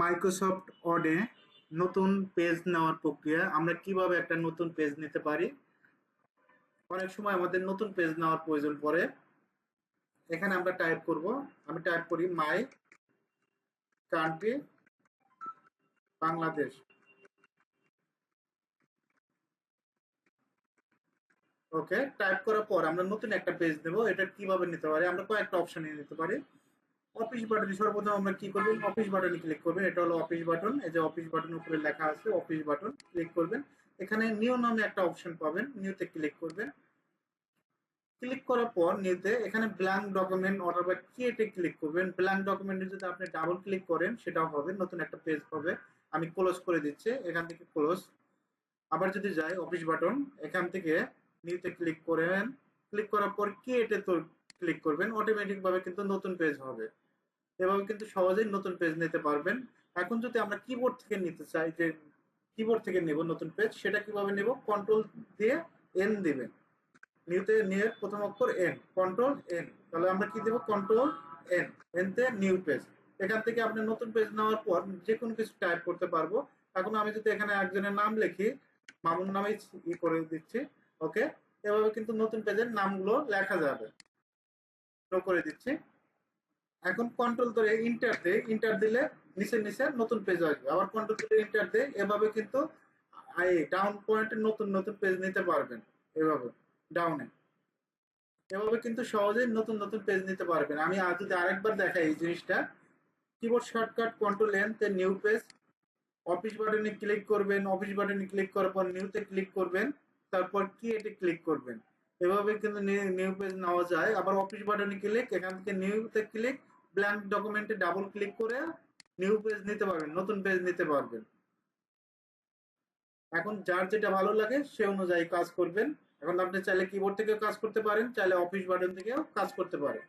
Microsoft ওয়ার্ডে নতুন page নেওয়ার প্রক্রিয়া। আমরা কীভাবে একটা নতুন পেজ নিতে পারি? অনেক সময় আমাদের নতুন পেজ নেওয়ার প্রয়োজন পড়ে। এখানে আমরা টাইপ করব। আমি টাইপ করি my country Bangladesh. Okay type করার পর আমরা নতুন একটা পেজ দেব এটা কীভাবে নিতে পারি? আমরা কয়েকটা অপশন নিতে পারি। অফিস বাটন সর্বপ্রথম আমরা কি করবেন? অফিস বাটনে ক্লিক করবেন। এটা হলো অফিস বাটন এই যে অফিস বাটন উপরে লেখা আছে অফিস বাটন ক্লিক করবেন। এখানে নিউ নামে একটা অপশন পাবেন নিউতে ক্লিক করবেন। ক্লিক করার পর নিউতে এখানে ব্ল্যাঙ্ক ডকুমেন্ট অথবা ক্রিয়েটে ক্লিক করবেন। ব্ল্যাঙ্ক ডকুমেন্টে যদি আপনি ডাবল ক্লিক করেন, সেটাও হবে, নতুন একটা পেজ হবে আমি ক্লোজ করে দিচ্ছি, এখান থেকে ক্লোজ আবার যদি যাই অফিস বাটন এখান থেকে নিউতে ক্লিক করেন। ক্লিক করার পর ক্রিয়েটে তো ক্লিক করবেন অটোমেটিক ভাবে কিন্তু নতুন পেজ হবে। এভাবে কিন্তু সহজেই নতুন পেজ নিতে পারবেন। এখন যদি আমরা কিবোর্ড থেকে নিতে চাই যে কিবোর্ড থেকে নেব নতুন পেজ সেটা কীভাবে নেব? কন্ট্রোল দিয়ে এন দিবেন। নিউতে নিয়ে প্রথম অক্ষর এন কন্ট্রোল এন তাহলে আমরা কি দেব? কন্ট্রোল এন এনতে নিউ পেজ এখান থেকে আপনি নতুন পেজ নেওয়ার পর যে কোনো কিছু টাইপ করতে পারব। এখন আমি যদি এখানে একজনের নাম লিখি, মামুন নামে ই করে দিচ্ছি ওকে এভাবে কিন্তু নতুন পেজের নামগুলো লেখা যাবে। করে দিচ্ছি। এখন কন্ট্রোল ধরে ইন্টার দে ইন্টার দিলে নিচে নিচে নতুন পেজ আসবে। আবার কন্ট্রোল ধরে ইন্টার দে, এভাবে কিন্তু ডাউন পয়েন্টে নতুন নতুন পেজ নিতে পারবেন এভাবে ডাউনে এভাবে কিন্তু সহজেই নতুন নতুন পেজ নিতে পারবেন। আমি আজ যদি আরেকবার দেখাই এই জিনিসটা কিবোর্ড শর্টকাট কন্ট্রোল এন তে নিউ পেজ অফিস বাটনে ক্লিক করবেন অফিস বাটনে ক্লিক করার পর নিউতে ক্লিক করবেন, তারপর ক্রিয়েটে ক্লিক করবেন। এভাবে কিন্তু নিউ পেজ নেওয়া যায়। আবার অফিস বাটনে ক্লিক এখান থেকে নিউতে ক্লিক ব্ল্যাঙ্ক ডকুমেন্টে ডাবল ক্লিক করে নিউ পেজ নিতে পারবেন, নতুন পেজ নিতে পারবেন। এখন যার যেটা ভালো লাগে সে অনুযায়ী কাজ করবেন। এখন আপনি চাইলে কিবোর্ড থেকেও কাজ করতে পারেন, চাইলে অফিস বাটন থেকেও কাজ করতে পারেন।